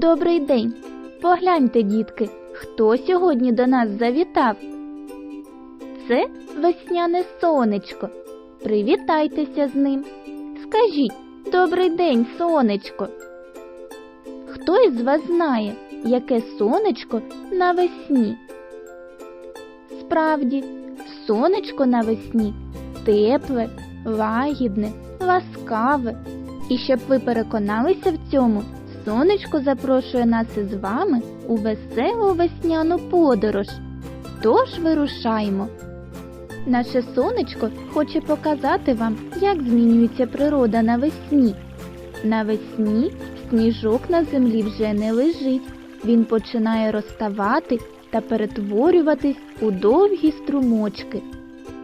Добрий день. Погляньте, дітки, хто сьогодні до нас завітав? Це весняне сонечко. Привітайтеся з ним. Скажіть добрий день, сонечко. Хто із вас знає, яке сонечко навесні? Справді, сонечко навесні тепле, лагідне, ласкаве. І щоб ви переконалися в цьому, сонечко запрошує нас із вами у веселу весняну подорож. Тож вирушаймо. Наше сонечко хоче показати вам, як змінюється природа навесні. Навесні сніжок на землі вже не лежить. Він починає розставати та перетворюватись у довгі струмочки.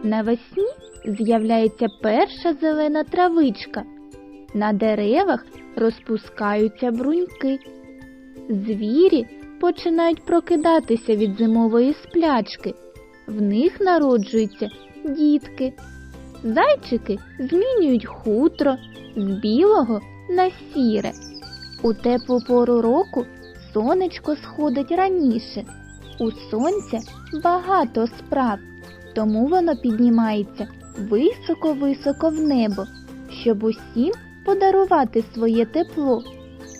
Навесні з'являється перша зелена травичка. На деревах розпускаються бруньки. Звірі починають прокидатися від зимової сплячки. В них народжуються дітки. Зайчики змінюють хутро з білого на сіре. У теплу пору року сонечко сходить раніше. У сонця багато справ, тому воно піднімається високо-високо в небо, щоб усім подарувати своє тепло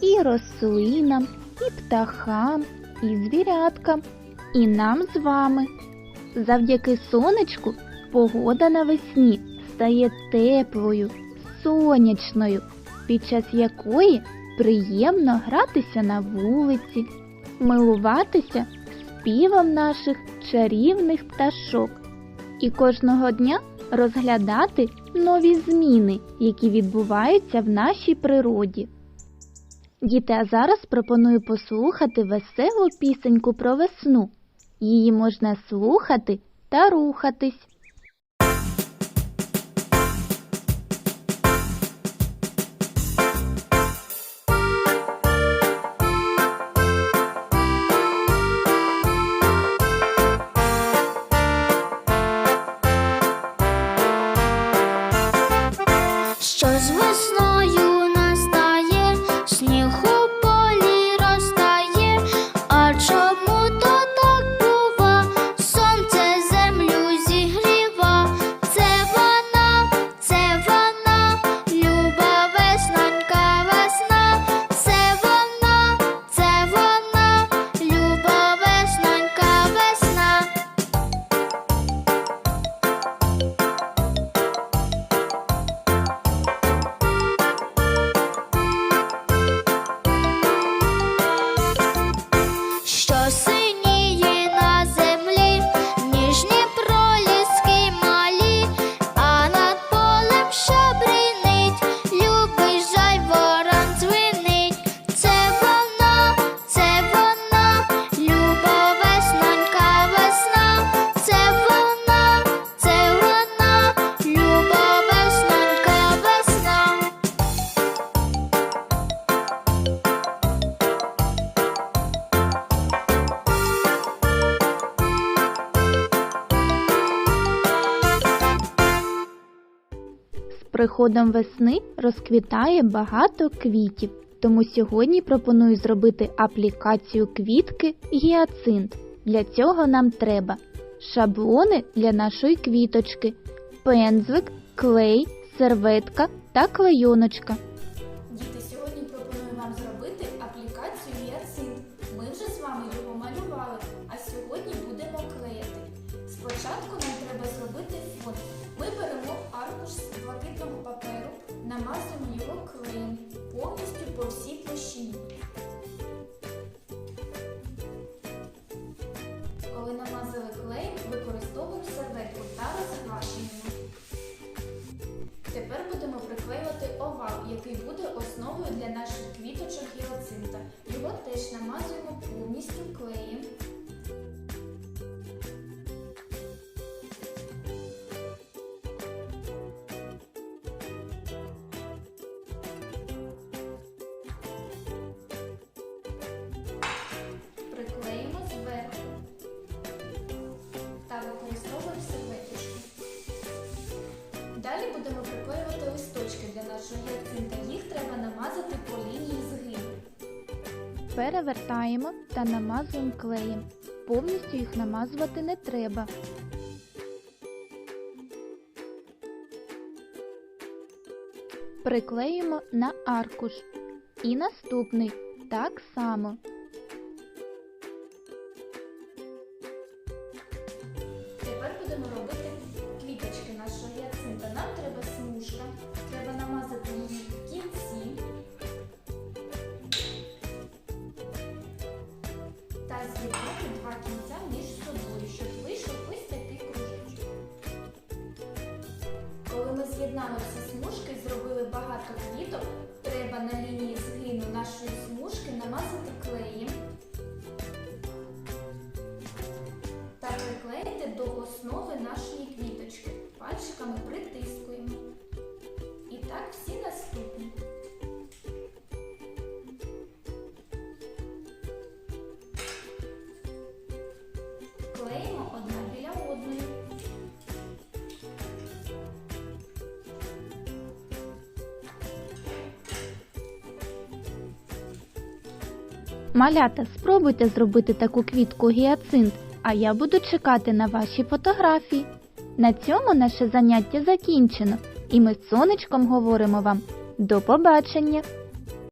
і рослинам, і птахам, і звіряткам, і нам з вами. Завдяки сонечку погода навесні стає теплою, сонячною, під час якої приємно гратися на вулиці, милуватися співом наших чарівних пташок і кожного дня розглядати нові зміни, які відбуваються в нашій природі. Діти, а зараз пропоную послухати веселу пісеньку про весну. Її можна слухати та рухатись. Приходом весни розквітає багато квітів, тому сьогодні пропоную зробити аплікацію квітки гіацинт. Для цього нам треба шаблони для нашої квіточки, пензлик, клей, серветка та клейоночка. Діти, сьогодні пропоную вам зробити аплікацію Гіацинт. Ми вже з вами його малювали, а сьогодні будемо клеїти. Спочатку зробити фото. Ми беремо аркуш з блакитного паперу, намазуємо Перевертаємо та намазуємо клеєм. Повністю їх намазувати не треба. Приклеїмо на аркуш. І наступний так само. Коли з'єднали всі смужки зробили багато квіток, треба на лінії згину нашої смужки Малята, спробуйте зробити таку квітку гіацинт, а я буду чекати на ваші фотографії. На цьому наше заняття закінчено, і ми з сонечком говоримо вам до побачення!